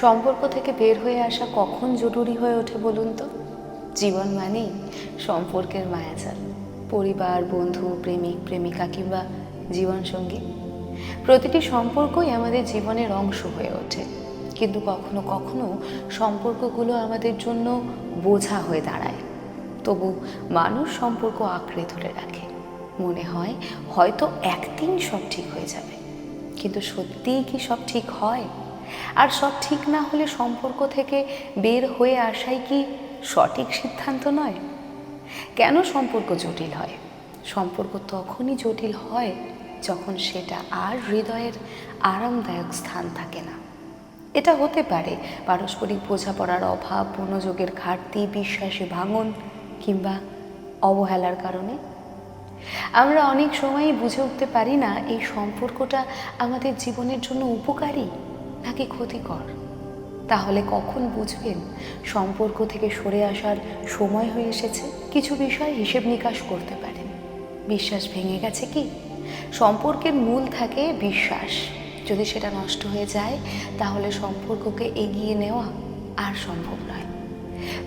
সম্পর্ক থেকে বের হয়ে আসা কখন জরুরি হয়ে ওঠে বলুন তো? জীবন মানেই সম্পর্কের মায়াজাল। পরিবার, বন্ধু, প্রেমিক, প্রেমিকা কিংবা জীবনসঙ্গী। প্রতিটি সম্পর্কই আমাদের জীবনের অংশ হয়ে ওঠে। কিন্তু কখনো কখনো সম্পর্কগুলো আমাদের জন্য বোঝা হয়ে দাঁড়ায়। তবু মানুষ সম্পর্ক আঁকড়ে ধরে রাখে। মনে হয় হয়তো একদিন সব ঠিক হয়ে যাবে। কিন্তু সত্যিই কি সব ঠিক হয়? আর সব ঠিক না হলে সম্পর্ক থেকে বের হয়ে আসাই কি সঠিক সিদ্ধান্ত নয়? কেন সম্পর্ক জটিল হয়? সম্পর্ক তখনই জটিল হয় যখন সেটা আর হৃদয়ের আরামদায়ক স্থান থাকে না। এটা হতে পারে পারস্পরিক বোঝাপড়ার অভাব, মনোযোগের ঘাটতি, বিশ্বাসে ভাঙন কিংবা অবহেলার কারণে। আমরা অনেক সময়ই বুঝে উঠতে পারি না এই সম্পর্কটা আমাদের জীবনের জন্য উপকারী। নাকি ক্ষতিকর। তাহলে কখন বুঝবেন সম্পর্ক থেকে সরে আসার সময় হয়ে এসেছে? কিছু বিষয় হিসেব নিকাশ করতে পারেন। বিশ্বাস ভেঙে গেছে কি? সম্পর্কের মূল থাকে বিশ্বাস। যদি সেটা নষ্ট হয়ে যায়, তাহলে সম্পর্ককে এগিয়ে নেওয়া আর সম্ভব নয়।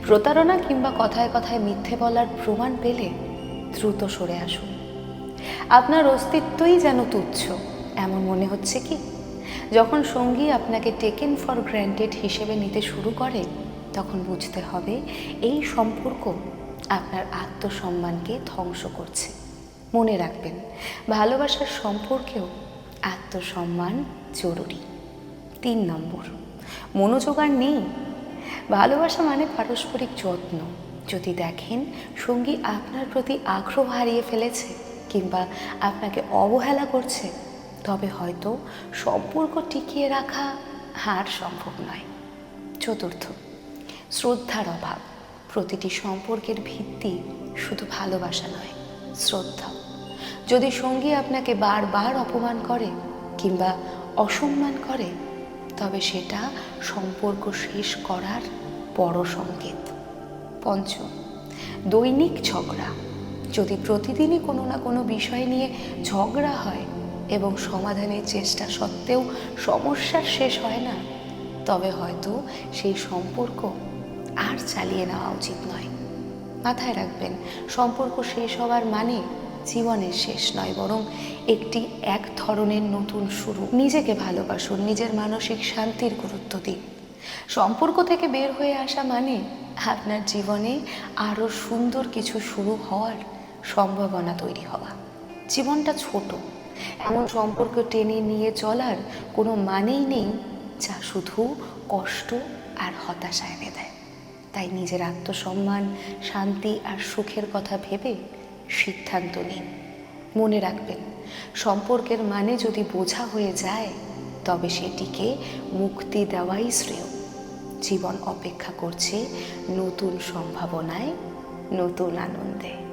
প্রতারণা কিংবা কথায় কথায় মিথ্যে বলার প্রমাণ পেলে দ্রুত সরে আসুন। আপনার অস্তিত্বই যেন তুচ্ছ, এমন মনে হচ্ছে কি? যখন সঙ্গী আপনাকে টেকেন ফর গ্র্যান্টেড হিসেবে নিতে শুরু করে, তখন বুঝতে হবে এই সম্পর্ক আপনার আত্মসম্মানকে ধ্বংস করছে। মনে রাখবেন, ভালোবাসার সম্পর্কেও আত্মসম্মান জরুরি। তিন নম্বর, মনোযোগ আর নেই। ভালোবাসা মানে পারস্পরিক যত্ন। যদি দেখেন সঙ্গী আপনার প্রতি আগ্রহ হারিয়ে ফেলেছে কিংবা আপনাকে অবহেলা করছে তবে হয়তো সম্পর্ক টিকিয়ে রাখা আর সম্ভব নয়। চতুর্থ, শ্রদ্ধার অভাব। প্রতিটি সম্পর্কের ভিত্তি শুধু ভালোবাসা নয়, শ্রদ্ধা। যদি সঙ্গী আপনাকে বারবার অপমান করে কিংবা অসম্মান করে, তবে সেটা সম্পর্ক শেষ করার বড় সংকেত। পঞ্চম, দৈনিক ঝগড়া। যদি প্রতিদিনই কোনো না কোনো বিষয় নিয়ে ঝগড়া হয় এবং সমাধানের চেষ্টা সত্ত্বেও সমস্যার শেষ হয় না। তবে হয়তো সেই সম্পর্ক আর চালিয়ে নেওয়া উচিত নয়। মাথায় রাখবেন, সম্পর্ক শেষ হওয়ার মানে জীবনের শেষ নয়, বরং একটি এক ধরনের নতুন শুরু। নিজেকে ভালোবাসুন, নিজের মানসিক শান্তির গুরুত্ব দিন। সম্পর্ক থেকে বের হয়ে আসা মানে আপনার জীবনে আরও সুন্দর কিছু শুরু হওয়ার সম্ভাবনা তৈরি হওয়া। জীবনটা ছোট এমন সম্পর্ক টেনে নিয়ে চলার কোনো মানেই নেই যা শুধু কষ্ট আর হতাশা এনে দেয়। তাই নিজের আত্মসম্মান, শান্তি আর সুখের কথা ভেবে সিদ্ধান্ত নিন। মনে রাখবেন, সম্পর্কের মানে যদি বোঝা হয়ে যায়, তবে সেটিকে মুক্তি দেওয়াই শ্রেয়। জীবন অপেক্ষা করছে নতুন সম্ভাবনায়, নতুন আনন্দে।